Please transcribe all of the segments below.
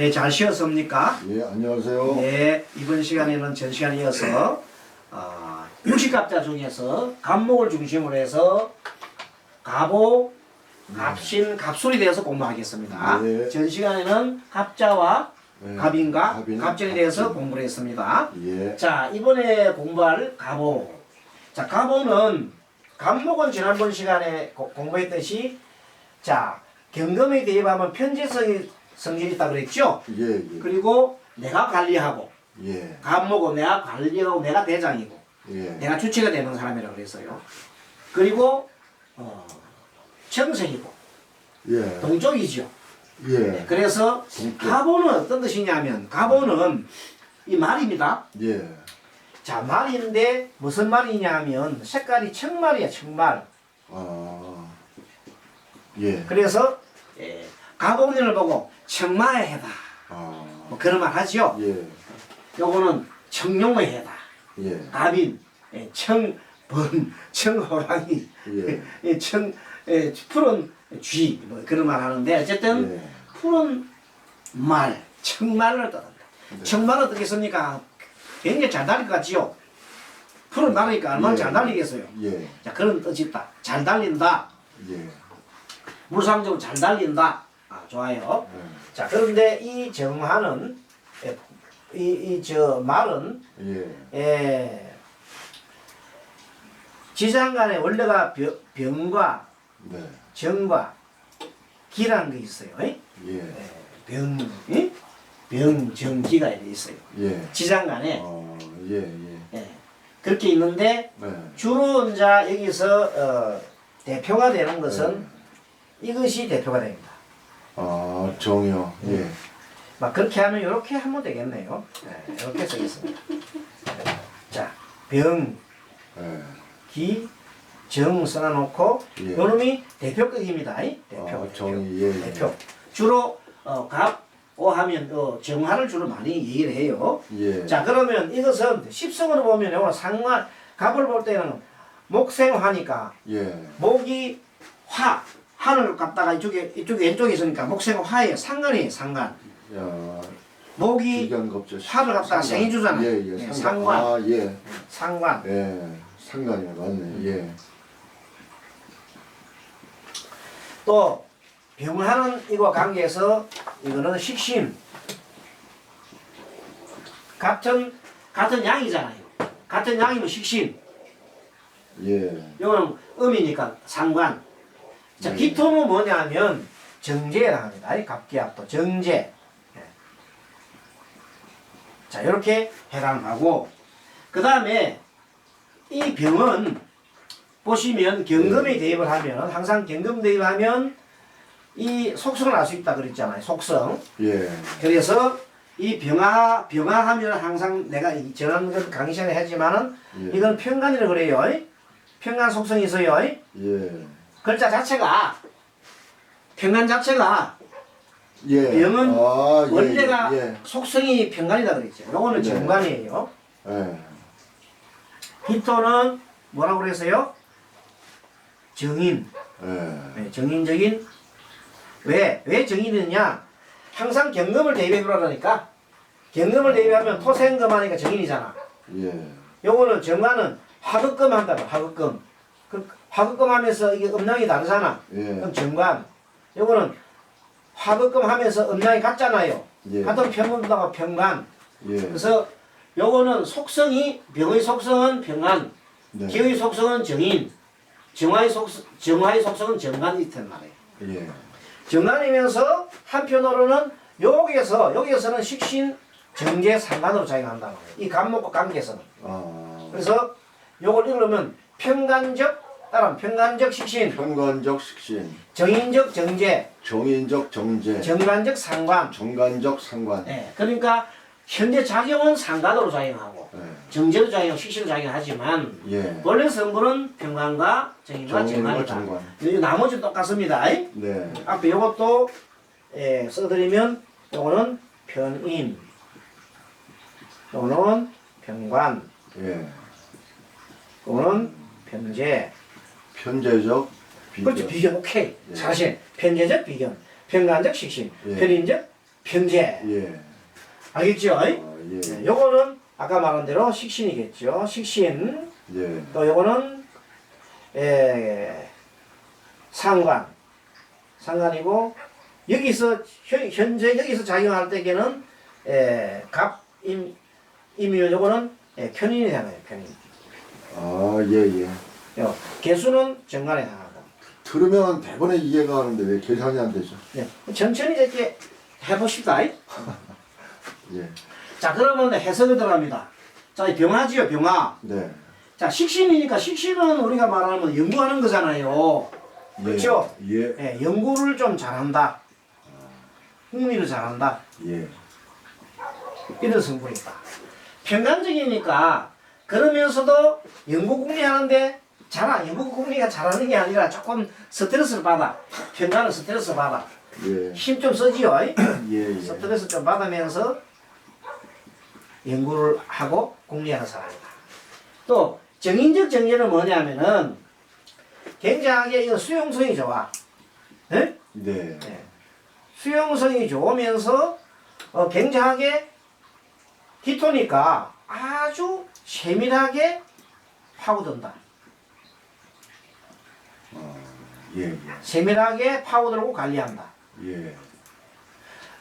네, 잘 쉬었습니까? 예, 안녕하세요. 네, 이번 시간에는 전 시간에 이어서 어, 육식갑자 중에서 갑목을 중심으로 해서 갑오, 갑신, 갑술에 대해서 공부하겠습니다. 네. 전 시간에는 갑자와 네, 갑인과 갑인, 갑절에 대해서 갑진. 공부를 했습니다. 예, 자, 이번에 공부할 갑오. 자, 갑오는 갑목은 지난번 시간에 고- 공부했듯이 자, 경금에 대입하면 편제성이 성질이 있다 그랬죠? 예, 예, 그리고 내가 관리하고 예, 갑목은 내가 관리하고 내가 대장이고 예, 내가 주체가 되는 사람이라고 그랬어요. 그리고 어, 청생이고 예, 동쪽이죠. 예, 그래서 동쪽. 갑오는 어떤 뜻이냐면 갑오는 이 말입니다. 예, 자 말인데 무슨 말이냐면 색깔이 청말이야 청말. 아, 예, 그래서 예, 갑오년을 보고 청마의 해다. 아, 뭐 그런 말 하죠. 예, 요거는 청룡의 해다. 예, 갑인, 예, 청, 번, 청호랑이, 예, 예, 청, 예, 푸른 쥐, 뭐 그런 말 하는데, 어쨌든, 예, 푸른 말, 청말을 떠난다. 네. 청말은 어떻겠습니까? 굉장히 잘 달릴 것 같지요? 푸른 말이니까 얼마나 예. 잘 달리겠어요? 예, 자, 그런 뜻이 있다. 잘 달린다. 예, 물상적으로 잘 달린다. 아, 좋아요. 예, 자, 그런데 이 정화는, 예, 이, 이, 저, 말은, 예, 예, 지장간에 원래가 병, 병과 네, 정과 기라는 게 있어요. 예? 예, 예, 병, 예? 병, 정 기가 이렇게 있어요. 예, 지장간에 어, 예, 예, 예, 그렇게 있는데 네, 주로 이제 여기서 어, 대표가 되는 것은 이것이 대표가 됩니다. 아, 정요, 예, 막 그렇게 하면 이렇게 하면 되겠네요. 예, 이렇게 쓰겠습니다. 자, 병, 예, 기, 정 써놔놓고 예. 요놈이 대표격입니다. 이? 대표. 아, 대표. 정이, 예, 예. 대표. 주로 어, 갑, 오 하면 어, 정화를 주로 많이 얘기를 해요. 예, 자 그러면 이것은 십성으로 보면 요거 상관 갑을 볼 때는 목생화니까 예, 목이 화 화를 갖다가 이쪽에 이쪽에 왼쪽에 있으니까 목생화에 상관이에요 상관. 야, 목이 비견겁죠. 화를 갖다가 상관. 생해주잖아요. 예, 예, 예, 상관. 상관. 아, 예, 상관. 예, 상관이 맞네, 예. 또 병하는 이와 관계에서 이거는 식신 같은 같은 양이잖아요. 같은 양이면 식신. 예, 이거는 음이니까 상관. 자 네. 기토는 뭐냐면 정제라 합니다. 이 갑기압도 정제. 예. 자 이렇게 해당하고 그 다음에 이 병은 보시면 경금에 대입을 하면 항상 경금 대입하면 이 속성을 알 수 있다 그랬잖아요. 속성. 예, 그래서 이 병화 병화하면 항상 내가 이 지난 그 강의 시간에 했지만은 예. 이건 평간이라 그래요. 평간 속성이 있어요. 예, 글자 자체가 평간 자체가 예. 병은 아, 예, 원래가 예, 속성이 평간이다 그랬죠. 요거는 네. 정관이에요. 예, 히토는 뭐라고 그랬어요? 정인. 예, 네, 정인적인 왜? 왜 정인이냐? 항상 경금을 대입해 보라니까 경금을 대입하면 토생금 하니까 정인이잖아. 예, 요거는 정관은 화극금 한다고 화극금. 그 화극금 하면서 이게 음량이 다르잖아. 예, 그럼 정관. 요거는 화극금 하면서 음량이 같잖아요. 예, 같은 평균다가 평간. 예, 그래서 요거는 속성이 병의 속성은 평간, 네, 기의 속성은 정인, 정화의 속 정화의 속성은 정관이 있단 말이에요. 예, 정관이면서 한편으로는 여기에서 여기에서는 식신 정제 상관으로 작용한다는 거예요. 이 간목과 관계에서는. 아, 그래서 요걸 읽으면 평간적 따라 평간적 식신, 편관적 식신, 정인적 정제, 정인적 정제, 정관적 상관. 정관적 상관. 예, 그러니까 현재 작용은 상관으로 작용하고 예, 정제로 작용, 식신으로 작용하지만 예, 원래 성분은 평관과 정인과 정관이다. 정관. 이 나머지 똑같습니다. 네, 앞에 요것도 예, 써드리면 요거는 편인, 요거는 평관, 예, 요거는 편제. 편제적 비견. 그렇죠. 비견 오케이. 예. 사실 편제적 비견, 평관적 식신, 예. 편인적 편제. 예. 알겠죠? 아, 예. 네, 요거는 아까 말한 대로 식신이겠죠. 식신. 예. 또 요거는 에, 상관. 상관이고 여기서 현, 현재 여기서 작용할 때에는 에, 갑, 임, 임이요. 요거는 에, 편인이 되나요? 편인. 아, 예, 예. 요, 개수는 정관에 해당하고. 들으면 대번에 이해가 가는데 왜 계산이 안 되죠? 네. 천천히 이렇게 해보십시다. 예. 자, 그러면 해석이 들어갑니다. 자, 이 병화지요, 병화. 네. 자, 식신이니까 식신은 우리가 말하면 연구하는 거잖아요. 예. 그렇죠? 예. 예, 연구를 좀 잘한다. 흥미를 잘한다. 예. 이런 성분이다. 평간적이니까 그러면서도 연구 공리하는데 잘하, 연구 공리가 잘하는 게 아니라 조금 스트레스를 받아. 평간은 스트레스 받아. 예. 힘 좀 쓰지요. 예. 예. 스트레스 좀 받으면서 연구를 하고 공리하는 사람이다. 또 정인적 정제는 뭐냐면은 굉장하게 이거 수용성이 좋아. 예? 네. 예. 수용성이 좋으면서 어, 굉장하게 기토니까 아주 세밀하게 파고든다. 예. 예. 세밀하게 파고들고 관리한다. 예.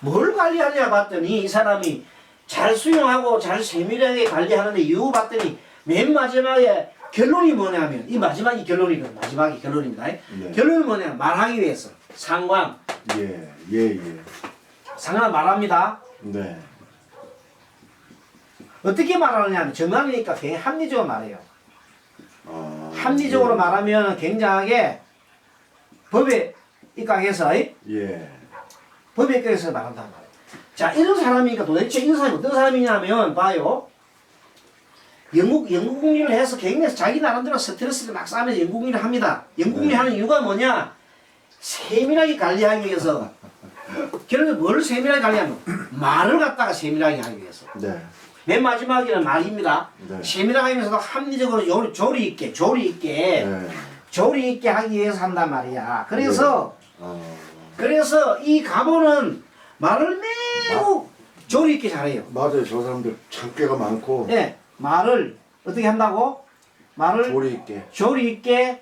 뭘 관리하냐 봤더니 이 사람이 잘 수용하고 잘 세밀하게 관리하는데 이유 봤더니 맨 마지막에 결론이 뭐냐면 이 마지막이 결론이거든 마지막이 결론입니다 네. 결론은 뭐냐 말하기 위해서 상관 예. 예. 예. 상관 말합니다 네. 어떻게 말하느냐면 정답이니까 굉장히 합리적으로 말해요 아. 합리적으로 예. 말하면 굉장하게 법에 입각해서 예. 법에 입각해서 말한단 말이에요 자 이런 사람이니까 도대체 이런 사람이 어떤 사람이냐면 봐요 영국 영국 공리를 해서 굉장히 자기 나름대로 스트레스를 막 쌓으면서 영국 공리를 합니다. 영국 공리 네. 하는 이유가 뭐냐? 세밀하게 관리하기 위해서. 그래서 뭘 세밀하게 관리하면 말을 갖다가 세밀하게 하기 위해서. 네. 맨 마지막에는 말입니다. 네. 세밀하게 하면서도 합리적으로 조리, 조리 있게, 조리 있게, 네. 조리 있게 하기 위해서 한단 말이야. 그래서 아. 그래서 이 가보는 말을 매우 조리 있게 잘해요. 맞아요. 저 사람들 참깨가 많고 예, 말을 어떻게 한다고? 말을 조리 있게. 조리 있게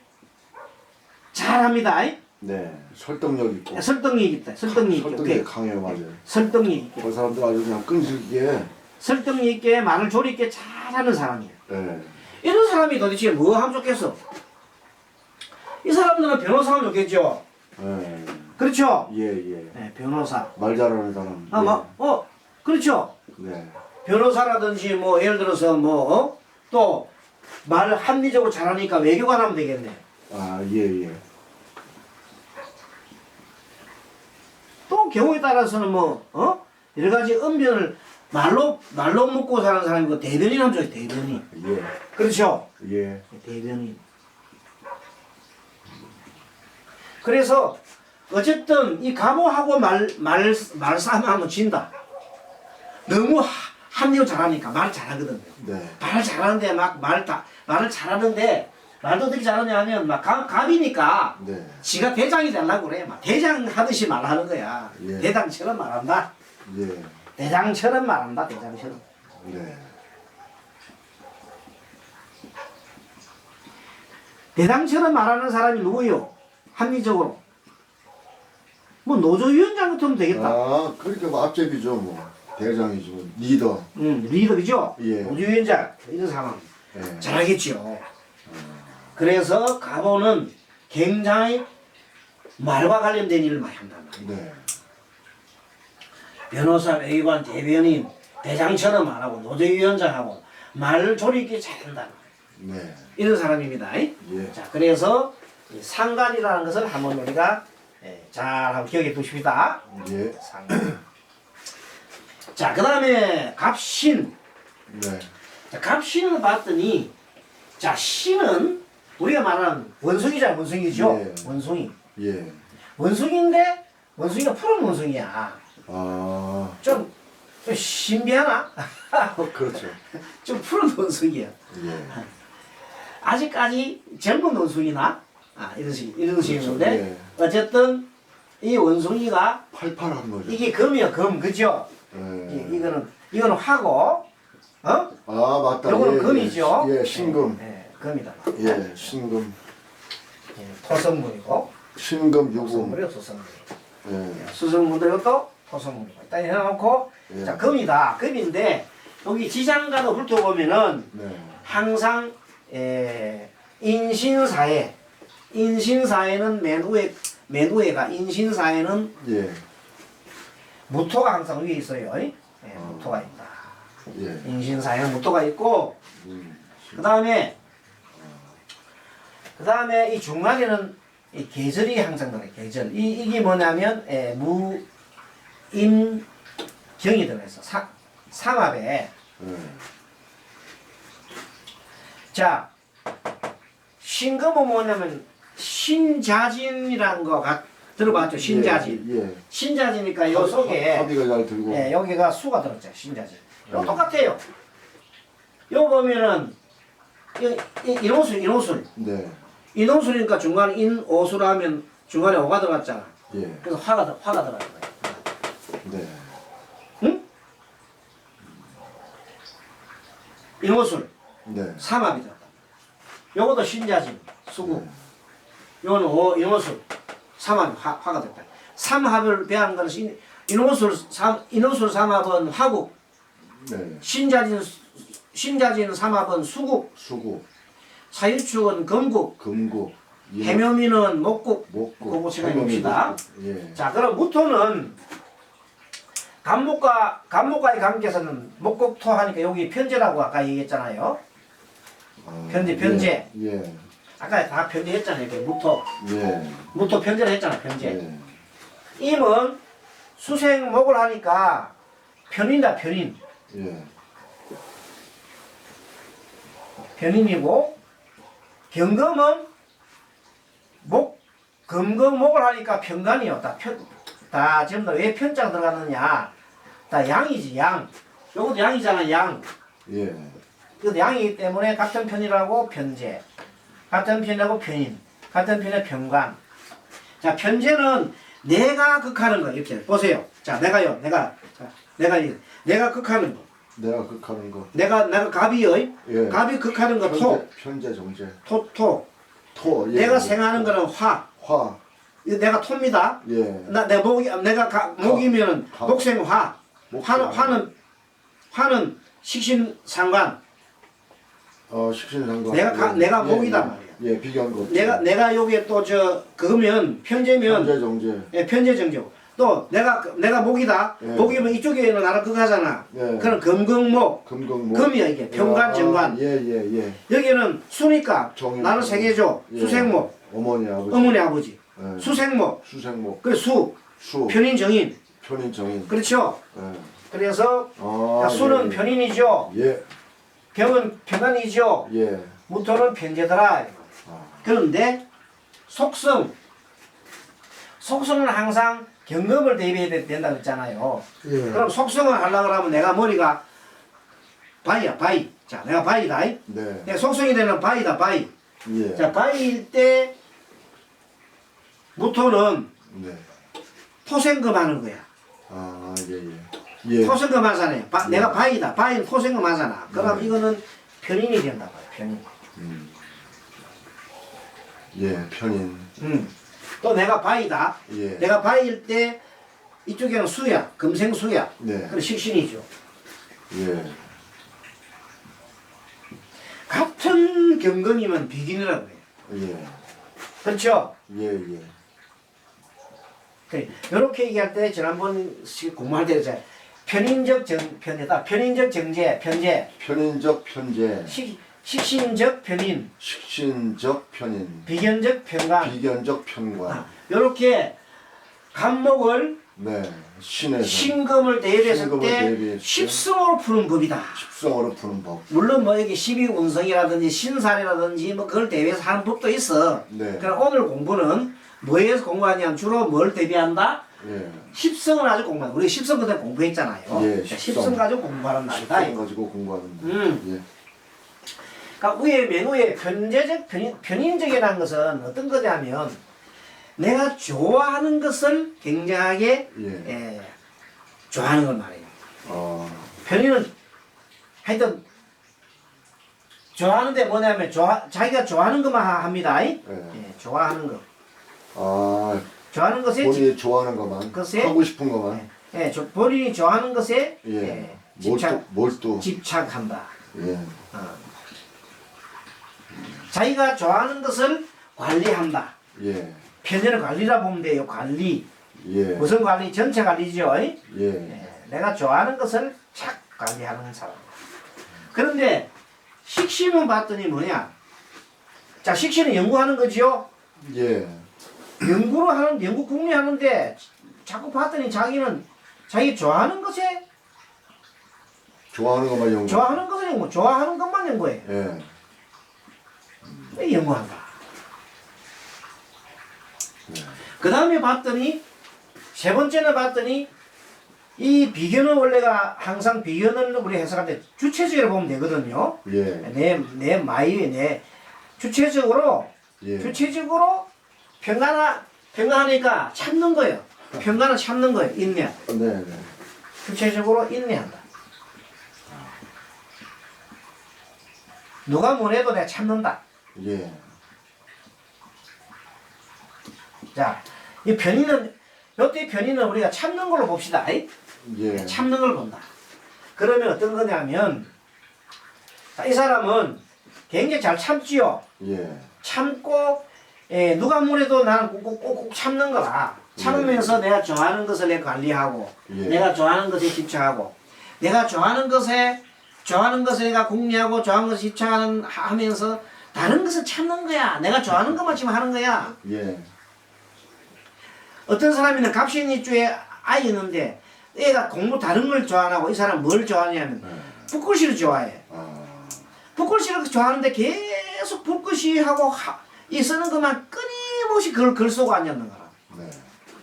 잘합니다. 네. 설득력 있고. 설득력 있다. 설득력 있게. 설득력이 오케이. 강해요, 맞아요. 설득력 있게. 저 사람들 아주 그냥 끈질기게. 설득력 있게 말을 조리 있게 잘하는 사람이에요. 예. 이런 사람이 도대체 뭐 하면 좋겠어? 이 사람들은 변호사 하면 좋겠죠. 예. 그렇죠? 예, 예. 네, 변호사. 말 잘하는 사람. 아, 뭐, 어, 그렇죠. 예. 네. 변호사라든지 뭐 예를 들어서 뭐 어? 또 말을 합리적으로 잘하니까 외교관 하면 되겠네. 아, 예, 예. 또 경우에 따라서는 뭐 어? 여러 가지 언변을 말로 말로 먹고 사는 사람이고 대변인 하면 좋아요 대변인 예. 그렇죠 예. 대변인 그래서 어쨌든 이 가보하고 말, 말, 말싸움하면 진다 너무 하- 합리로 잘하니까 말 잘하거든요 네. 말 잘하는데 막 말 다 말을 잘하는데 말도 어떻게 잘하냐 하면 막 갑, 갑이니까 네. 지가 대장이 되려고 그래. 막 대장 하듯이 말하는 거야. 예. 대장처럼 말한다. 예. 대장처럼 말한다. 대장처럼. 네. 대장처럼 말하는 사람이 누구요? 합리적으로. 뭐 노조위원장 같으면 되겠다. 아, 그러니까 뭐 앞제비죠, 뭐. 대장이죠. 뭐. 리더. 음, 리더이죠. 예. 노조위원장 이런 상황 예. 잘하겠죠. 그래서 가보는 굉장히 말과 관련된 일을 많이 한단 말이야. 네. 변호사, 외교관, 대변인, 대장처럼 말하고 노조위원장하고 말을 조리 있게 잘한다. 네. 이런 사람입니다. 예. 자, 그래서 이 상관이라는 것을 한번 우리가 예, 잘 한번 기억해 두십시다. 예. 상관. 자, 그 다음에 갑신. 네. 자, 갑신을 봤더니, 자, 신은 우리가 말하는 원숭이잖아, 원숭이죠. 예. 원숭이. 예. 원숭이인데, 원숭이가 푸른 원숭이야. 아, 좀, 좀 신비하나? 어, 그렇죠. 좀 푸른 원숭이야. 예. 아직까지 젊은 원숭이나 아, 이런 식 이런 그렇죠. 식인데 예. 어쨌든 이 원숭이가 팔팔한 거죠. 이게 금이야 금 그죠? 예. 이, 이거는 이거는 화고 어? 아 맞다. 요거는 예, 금이죠. 예, 예, 신금. 예, 금이다. 예, 신금. 예, 토성물이고 신금 유금. 토성물이요 수성물. 예. 수성물도 이것도 토성물이고 일단 해놓고 예. 자 금이다 금인데 여기 지장가도 훑어보면은 네. 항상 에, 인신사회 인신사회는 맨 위에 맨 위에가 인신사회는 예. 무토가 항상 위에 있어요. 예, 어. 무토가 있다. 예. 인신사회는 무토가 있고 음. 그 다음에 그 다음에 이 중간에는 이 계절이 항상 들어요. 계절. 이 이게 뭐냐면 에, 무임 경이 들어있어. 사, 삼합에 예. 자 신금은 뭐냐면 신자진이라는 거 가 들어봤죠. 신자진. 예. 예. 신자진이니까 요 속에 합의가 잘 들고. 예, 여기가 수가 들었죠. 신자진. 요 음. 똑같아요. 요 보면은 이, 이, 인호술, 인호술. 네. 인호술이니까 중간에 인오술 하면 중간에 오가 들어갔잖아. 예. 그래서 화가 들- 화가 들어간 거예요. 네. 응? 인호술 네. 삼합이 들었다. 요것도 신자진 수구. 네. 요거는 오, 인호술 삼합 화, 화가 됐다. 삼합을 배한 거는 신, 인호술 삼 인호술 삼합은 화국, 네. 신자진 신자진 삼합은 수국, 수구, 사유축은 금국, 금국, 인호, 해묘미는 목국. 목국, 그거 생각해 해묘미 봅시다. 목국. 예. 자, 그럼 무토는 간목과 간목과의 관계에서는 목국토 하니까 여기 편제라고 아까 얘기했잖아요. 아, 편제, 편제. 예. 예. 아까 다 편제했잖아요. 이렇게 무토, 예. 무토 편제를 했잖아. 편제. 예. 임은 수생목을 하니까 편인다. 편인. 예. 편인이고 경금은 목 금금목을 하니까 편간이요. 다 편, 다 전부 다왜 편자가 들어갔느냐? 다 양이지 양. 요것도 양이잖아 양. 예. 그 양이기 때문에 같은 편이라고 편제, 같은 편이라고 편인, 같은 편의 편관. 자 편제는 내가 극하는 거 이렇게 보세요. 자 내가요, 내가 자, 내가 이- 내가 극하는 거. 내가 극하는 거. 내가 내가 갑이요. 예. 갑이 극하는 거 토, 편제, 편제 정제. 토, 토. 토. 예. 내가 생하는 거는 화. 화. 내가 토입니다. 예. 나내 목이 내가 가, 목이면은 가. 목생화. 목생. 화는 화는 화는 식신 상관. 어, 식신상관. 내가 가- 예. 내가 예, 목이단 예. 말이야. 예, 비교한 거. 내가 내가 여기에 또 저 그거면 편제면 편제 정제. 예, 편제 정제고 또 내가 내가 목이다. 예. 목이면 이쪽에는 나는 그거 하잖아. 예. 그럼 금금목 금금 목. 금이야 이게 평관 아, 정관. 예, 예, 예. 여기는 수니까 정인. 나는 세계죠. 예. 수생목 어머니 아버지. 어머니 아버지 예. 수생목 수생목. 그래 수 수. 편인 정인 편인 정인. 그렇죠. 예. 그래서 아, 자, 수는 예. 편인이죠. 예. 병은 평안이죠. 예. 무토는 편제더라. 아, 그런데 속성 속성은 항상 경금을 대비해야 되- 된다 그랬잖아요. 예. 그럼 속성을 하려고 하면 내가 머리가 바위야 바위. 자 내가 바위다. 이. 네. 내가 속성이 되는 바위다 바위. 예. 자 바위일 때 무토는 네. 토생금 하는 거야. 아, 예, 예. 예. 토생금 하잖아요. 바- 예. 내가 바위다. 바위는 토생금 하잖아. 그럼 네. 이거는 편인이 된다 봐요. 편인. 음. 예, 편인. 음. 또 내가 바위다. 예. 내가 바위일 때 이쪽에는 수야, 금생 수야. 네. 그럼 식신이죠. 예. 같은 경금이면 비긴이라고 해요. 예. 그렇죠? 예, 예. 이렇게 얘기할 때 지난번 시- 공부할 때 이제 편인적 정 편제다. 편인적 정제, 편제. 편인적 편제. 식 식신적 편인, 식신적 편인. 비견적 편관. 비견적 편관. 이렇게 간목을 네. 신에서 신금을 대비했을 신금을 때 대비했을 때 십성으로 푸는 법이다. 십성으로 푸는 법. 물론 뭐 여기 12운성이라든지 신살이라든지 뭐 그걸 대비해서 하는 법도 있어. 네. 그럼 오늘 공부는 뭐에서 공부하냐면 주로 뭘 대비한다? 예. 십성을 아주 공부한다. 우리 십성 그때 공부했잖아요. 예, 그러니까 가지고 공부하는 말이다. 십성 가지고 공부하는 법. 음. 예. 그러니까 위에 맨 위에 편제적 편인, 편인적이라는 것은 어떤 거냐면 내가 좋아하는 것을 굉장하게 예. 예, 좋아하는 걸 말해요. 아, 편의는 하여튼 좋아하는데 뭐냐면 좋아 자기가 좋아하는 것만 하- 합니다. 이? 예. 예, 좋아하는 거. 아, 좋아하는 것에 집- 본인이 좋아하는 것만, 글쎄? 하고 싶은 것만. 예, 저- 본인이 좋아하는 것에 예. 예, 뭘 집착 또. 집착한다. 예. 어. 자기가 좋아하는 것을 관리한다. 예. 편의를 관리라 보면 돼요. 관리. 예. 무슨 관리? 전체 관리죠. 이? 예. 예, 내가 좋아하는 것을 착 관리하는 사람. 그런데 식신은 봤더니 뭐냐? 자, 식신은 연구하는 거지요. 예. 연구를 하는 연구 궁리하는데 자꾸 봤더니 자기는 자기 좋아하는 것에 좋아하는 것만 연구. 좋아하는 것을 연구, 좋아하는 것만 연구해. 예. 왜 연구한다. 네. 그 다음에 봤더니 세 번째는 봤더니 이 비견은 원래가 항상 비견은 우리 해석할 때 주체적으로 보면 되거든요. 예. 내, 내 마이에 내 주체적으로 예. 주체적으로 평안하 평안하니까 참는 거예요. 평안을 참는 거예요. 인내. 네, 네. 주체적으로 인내한다. 누가 뭐래도 내가 참는다. 예. 자, 이 변이는 요때 변이는 우리가 참는 걸로 봅시다. 이? 예. 참는 걸 본다. 그러면 어떤 거냐면 자, 이 사람은 굉장히 잘 참지요. 예. 참고 예, 누가 뭐래도 나는 꼭꼭꼭 참는 거라. 참으면서 내가 좋아하는 것을 내 관리하고 예. 내가 좋아하는 것에 집착하고 내가 좋아하는 것에 좋아하는 것에 내가 궁리하고 좋아하는 것에 집착하는 하면서 다른 것을 참는 거야. 내가 좋아하는 것만 지금 하는 거야. 예. 어떤 사람이는 갑신일주에 아이 있는데 애가 공부 다른 걸 좋아하고 이 사람 뭘 좋아하냐면 네. 붓글씨를 좋아해. 아, 붓글씨를 좋아하는데 계속 붓글씨 하고 하, 이 쓰는 것만 끊임없이 글, 글 쓰고 앉았는 거라. 네.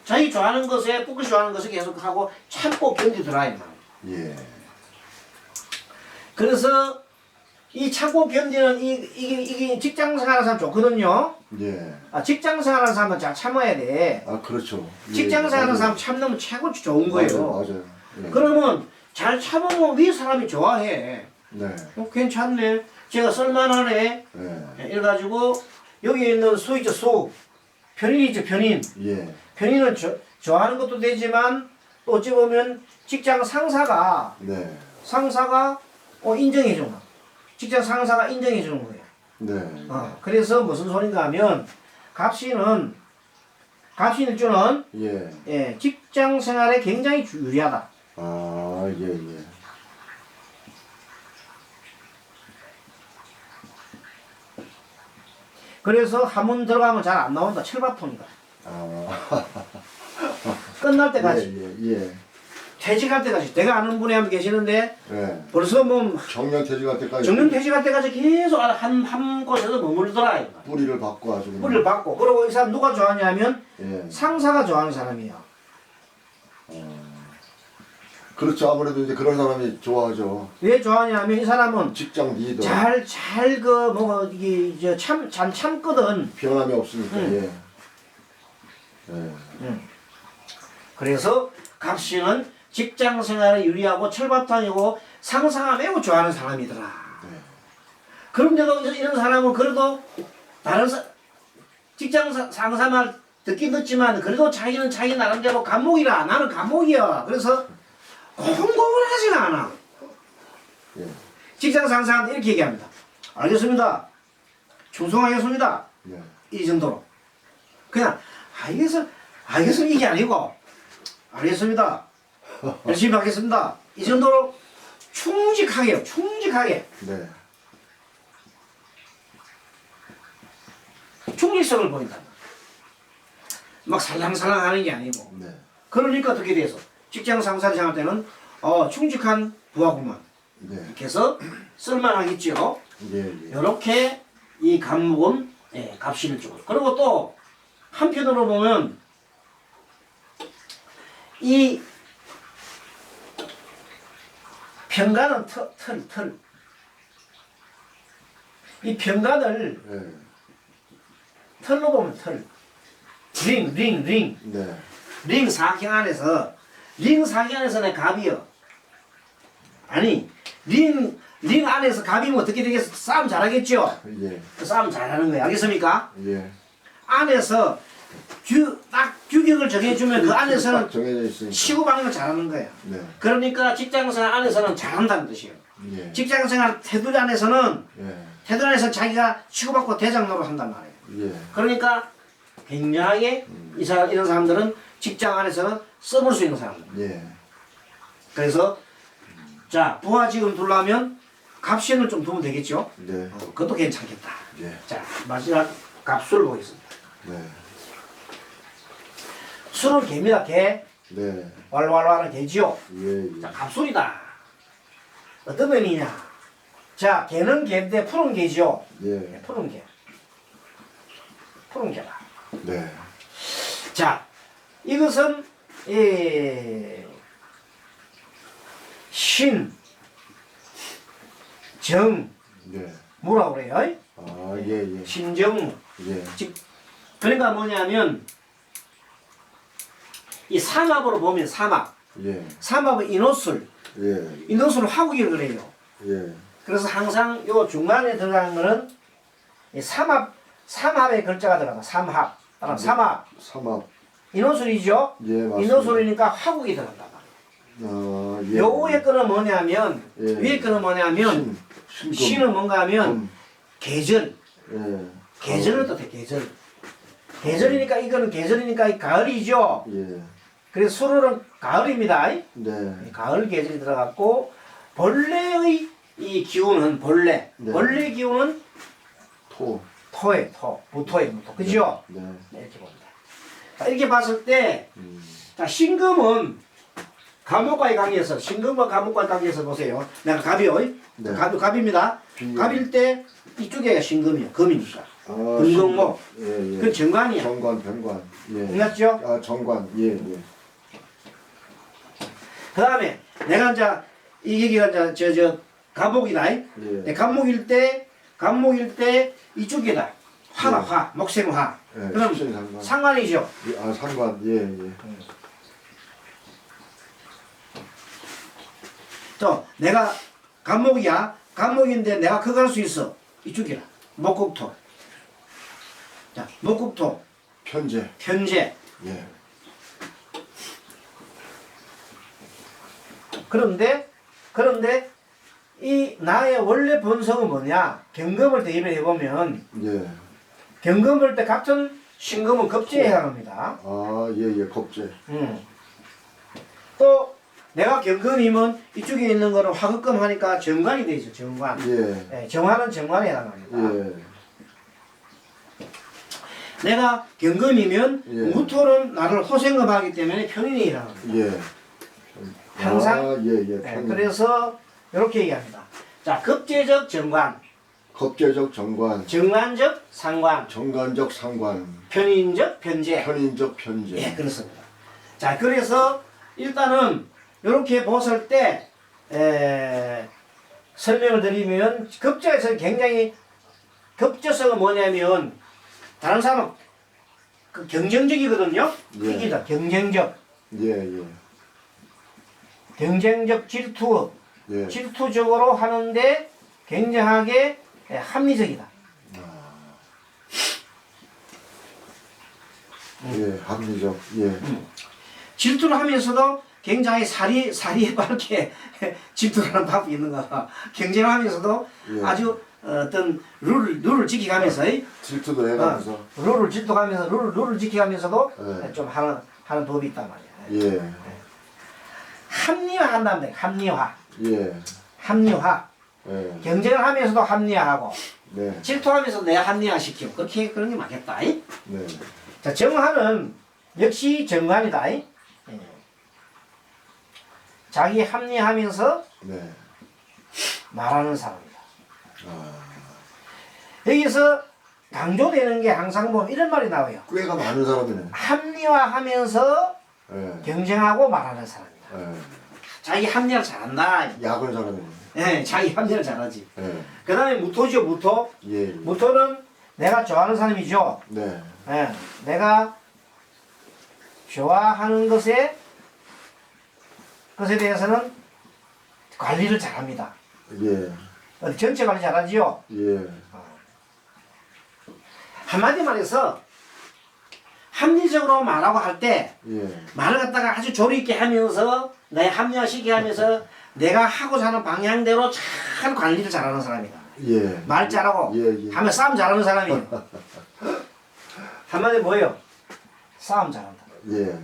자기 좋아하는 것에 붓글씨 좋아하는 것을 계속 하고 참고 견디더라 이 말. 예. 그래서 이 참고 견디는 이, 이게, 이게 직장 생활하는 사람 좋거든요. 예. 아, 직장 생활하는 사람은 잘 참아야 돼. 아, 그렇죠. 예. 직장 생활하는 맞아요. 사람 참는 최고 좋은 거예요. 맞아요. 맞아요. 예. 그러면 잘 참으면 위 사람이 좋아해. 네. 어, 괜찮네. 제가 쓸만하네. 예. 이래가지고 여기 있는 수이죠 수. 편인이죠 편인. 예. 편인은 저, 좋아하는 것도 되지만 또 어찌 보면 직장 상사가 네. 상사가 어, 인정해 주는 거. 직장 상사가 인정해 주는 거예요. 네. 어, 그래서 무슨 소린가 하면 갑신은 갑신일주는 예. 예, 직장 생활에 굉장히 주- 유리하다. 아, 예, 예. 그래서 한문 들어가면 잘 안 나온다. 철밥통이다. 아, 끝날 때까지 예, 예, 예. 퇴직할 때까지 내가 아는 분이 한 분 계시는데 예. 벌써 뭐 정년 퇴직할 때까지 정년 퇴직할 때까지 계속 한, 한 곳에서 머물더라 이거. 뿌리를 받고 아주 그냥. 뿌리를 받고 그리고 이 사람 누가 좋아하냐면 예. 상사가 좋아하는 사람이에요. 그렇죠. 아무래도 이제 그런 사람이 좋아하죠. 왜 좋아하냐면 이 사람은 직장 리더. 잘 잘 그뭐 이게 이제 참 잘 참거든. 변함이 없으니까. 응. 예. 예. 그래서 갑씨는 직장 생활에 유리하고 철밥탕이고 상사가 매우 좋아하는 사람이더라. 네. 그런데도 이런- 사람은 그래도 다른 사, 직장 사- 상사 말 듣긴 듣지만 그래도 자기는 자기 나름대로 감목이라 나는 감목이야. 그래서 공공을 하지가 않아. 예. 직장 상사한테 이렇게 얘기합니다. 알겠습니다. 충성하겠습니다. 예. 이 정도로. 그냥 알겠어, 알겠습니다 이게 아니고 알겠습니다. 열심히 하겠습니다. 이 정도로 충직하게요. 충직하게 네. 충직성을 보인다. 막 살랑살랑 하는 게 아니고. 네. 그러니까 어떻게 돼서 직장 상사를 생각할 때는 어, 충직한 부하구만. 네. 이렇게 해서 쓸만하겠죠. 예, 예. 이렇게 이 감목은 예, 값이는 쪽으로. 그리고 또 한편으로 보면 이 평간은 털, 털, 털. 이 평간을 예. 털로 보면 털. 링, 링, 링. 네. 링 사경 안에서 링내 갑이요. 아니 링, 링 안에서 갑이면 어떻게 되겠어? 싸움 잘하겠죠? 예. 그 싸움 잘하는 거예요. 알겠습니까? 예. 안에서 규, 딱 규격을 정해주면 그 안에서는 딱 정해져 있으니까. 치고받는 걸 잘하는 거예요. 네. 그러니까 직장생활 안에서는 잘한다는 뜻이에요. 예. 직장생활 테두리 안에서는 예. 테두리 안에서 자기가 치고받고 대장 노릇 한단 말이에요. 예. 그러니까 굉장하게 이 사람, 이런 사람들은 직장 안에서는 써볼 수 있는 사람들. 예. 그래서 자 부하 지금 둘라면 갑신을 좀 두면 되겠죠. 네. 어, 그것도 괜찮겠다. 예. 자 마지막 갑수를 보겠습니다. 네. 술은 개입니다. 개 네. 왈왈왈은 개지요. 예. 자 예. 갑술이다. 어떤 면이냐? 자 개는 개인데 푸른 개지요. 예. 푸른 개. 푸른 개다. 네. 자, 이것은 이 신, 정, 네. 뭐라 그래요? 아, 예, 예. 신정. 예. 즉, 그러니까 뭐냐면 이 삼합으로 보면 삼합. 예. 삼합은 인호술. 예. 인호술을 화국이라 그래요. 예. 그래서 항상 요 중간에 들어가는 거는 이 삼합, 삼합의 글자가 들어가. 삼합. 따라 삼합. 삼합. 인호술이죠? 예, 맞습니다. 인호술이니까 화국이 들어간다. 아, 예. 요 위에 거는 뭐냐면 예. 위에 거는 뭐냐면 신. 신은 뭔가 하면 금. 계절 예. 계절을 뜻해 계절 계절이니까 이거는 계절이니까 이 가을이죠 예. 그래서 수로는 가을입니다 네. 이 가을 계절이 들어갔고 벌레의 이 기운은 벌레 네. 벌레 기운은 토. 토에 토 부토에 부토 그죠 네. 네, 이렇게 봅니다 자, 이렇게 봤을 때 음. 자, 신금은 감옥과의 관계에서 신금과 감옥과의 관계에서 보세요. 내가 갑이요. 네. 갑, 갑입니다. 비유. 갑일 때 이쪽에 신금이요. 금이니까. 아, 금경목. 신- 예, 예. 그건 정관이야. 정관, 변관. 예. 맞죠? 아, 정관. 예, 예. 그 다음에 내가 이제 이 얘기가 이제 저, 저, 감옥이다. 예. 네, 감목일 때, 감목일 때 이쪽이다. 화다, 네. 화. 목생 화. 예, 그럼. 상관이죠. 예, 아, 상관. 예, 예. 또 내가 감목이야. 감목인데 내가 그거 할 수 있어. 이쪽이라. 목국토. 자, 목국토. 편제. 현재. 예. 그런데 그런데 이 나의 원래 본성은 뭐냐? 경금을 대입해 보면 예. 경금을 때 같은 신금은 급제에 해당합니다. 아, 예, 예. 겁제. 음. 또 내가 경금이면 이쪽에 있는 거는 화급금 하니까 정관이 되죠. 정관. 예. 예, 정화는 정관에 해당합니다. 예. 내가 경금이면 예. 무토는 나를 호생금 하기 때문에 편인이 해당합니다. 예. 항상 아, 예, 예. 네, 편. 그래서 이렇게 얘기합니다. 자, 급제적 정관, 겁제적 정관. 정관적 상관, 정관적 상관. 편인적 편제. 편인적 편제. 예, 그렇습니다. 자, 그래서 일단은 이렇게 보실 때 에, 설명을 드리면 급제에서 굉장히 급제성은 뭐냐면 다른 사람은 그 경쟁적이거든요. 예. 이기다 경쟁적, 예, 예. 경쟁적 질투, 예. 질투적으로 하는데 굉장하게 예, 합리적이다. 예, 합리적. 예. 질투를 하면서도 굉장히 사리 사리에 밝게 질투를 하는 방법이 있는 거야. 경쟁을 하면서도 예. 아주 어떤 룰을 룰을 지키가면서 이, 질투도 해가면서. 어, 룰을 질투하면서 룰을 룰을 지키가면서도 예. 좀 하는 하는 법이 있단 말이야. 예. 합리화한다는 거야. 합리화, 예. 합리화. 예. 경쟁을 하면서도 합리화하고 네. 질투하면서 내가 합리화시키고 그렇게 그런 게 맞겠다. 이? 네. 자, 정화는 역시 정관이다. 이? 예. 자기 합리하면서 네. 말하는 사람이다. 아, 여기서 강조되는 게 항상 보면 이런 말이 나와요. 꽤가 많은 사람이네. 합리화하면서 예. 경쟁하고 말하는 사람이다. 예. 자기 합리를 잘한다. 약을 사람이네. 예, 자기 합리를 잘하지. 예. 그 다음에 무토죠, 무토. 예. 예. 무토는 내가 좋아하는 사람이죠. 네. 예, 내가 좋아하는 것에 것에 대해서는 관리를 잘합니다. 예. 어디 전체 관리 잘하지요. 예. 한마디 말해서 합리적으로 말하고 할 때 예. 말을 갖다가 아주 조리 있게 하면서 내 합리화시키게 하면서 내가 하고자 하는 방향대로 잘 관리를 잘하는 사람이다. 예. 말 잘하고 예, 예. 하면 싸움 잘하는 사람이에요. 한마디 뭐예요? 싸움 잘한다. 예.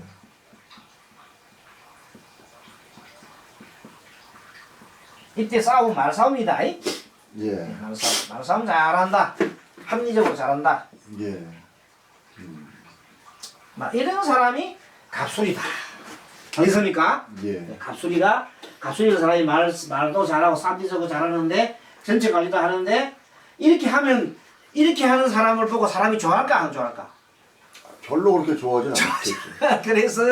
이때 싸움 말싸움이다. 이? 예. 말싸움, 말싸움 잘한다. 합리적으로 잘한다. 예. 막 이런 사람이 갑술이다. 어디습니까 예. 갑술이가 갑술이가 사람이 말 말도 잘하고 쌈디서고 잘하는데 전체 관리도 하는데 이렇게 하면 이렇게 하는 사람을 보고 사람이 좋아할까 안 좋아할까? 별로 그렇게 좋아하진 않겠죠. 그래서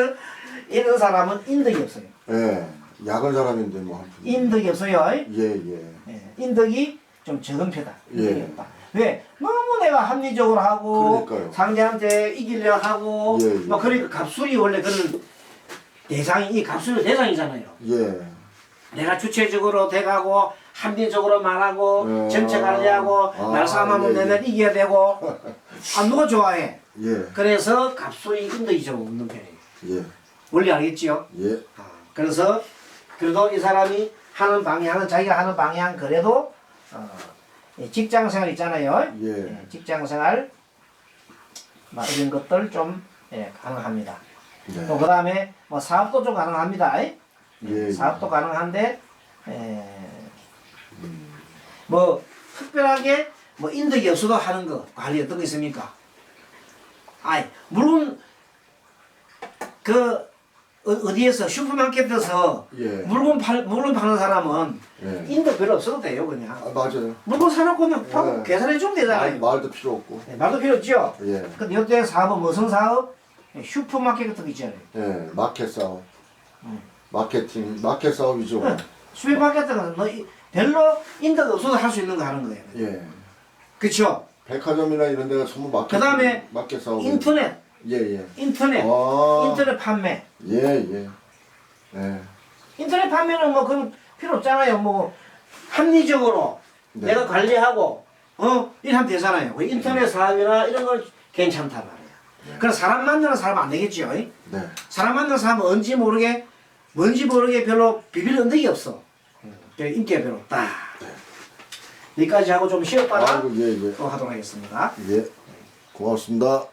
이런 사람은 인덕이 없어요. 예. 야근 사람인데 뭐 한. 푼. 인덕이 없어요. 예, 예. 예, 인덕이 좀 적은 편이다. 인덕이 예. 없다. 왜? 너무 내가 합리적으로 하고 그러니까요. 상대한테 이기려 하고 예, 예. 뭐 그러니까 갑술이 원래 그런 대상이 이 갑술의 대상이잖아요. 예. 내가 주체적으로 돼가고 합리적으로 말하고 어. 전체 관리하고 아, 말싸움하면 예, 예. 내가 이겨야 되고 아 누가 좋아해? 예. 그래서 갑술이 인덕이 좀 없는 편이에요. 예. 원리 알겠지요? 예. 아, 그래서 그래도 이 사람이 하는 방향은 자기가 하는 방향 그래도 어, 이 직장 생활 있잖아요. 예. 예, 직장 생활 막 이런 것들 좀 예, 가능합니다. 네. 또 그다음에 뭐 사업도 좀 가능합니다. 예? 예. 사업도 가능한데 에, 뭐 특별하게 뭐 인덕이 없어도 하는 거 관리 어떤 거 있습니까? 아이 물론 그 어, 어디에서 슈퍼마켓에서 예. 물건 팔 물건 파는 사람은 예. 인덕 별로 없어도 돼요 그냥 아, 맞아요. 물건 사놓고 그냥 파 예. 계산해 주면 말, 되잖아요. 말 도 필요 없고. 네, 말도 필요 없죠. 예. 근데 이때 사업은 무슨 사업? 슈퍼마켓 같은 거 있잖아요. 예. 마켓 사업. 음. 마케팅, 마켓 사업이죠. 응. 슈퍼마켓 같은 거는 뭐 이- 별로 인덕 없어도 할 수 있는 거 하는 거예요. 예. 그렇죠? 백화점이나 이런 데가 전부 마켓. 그다음에 마켓 사업. 인터넷, 예, 예. 인터넷, 아. 인터넷 판매. 예, 예. 예. 인터넷 판매는 뭐 그런 필요 없잖아요. 뭐 합리적으로 네. 내가 관리하고 어 이러면 되잖아요. 그 인터넷 사업이나 이런 건 괜찮단 말이에요. 그럼 사람 만나는 사람 안 되겠죠. 이? 네. 사람 만나는 사람은 뭔지 모르게 뭔지 모르게 별로 비빌 언덕이 없어. 별 인기가 별로 없다. 여기까지 하고 좀 쉬었다가 아이고, 예, 예. 또 하도록 하겠습니다. 예. 고맙습니다.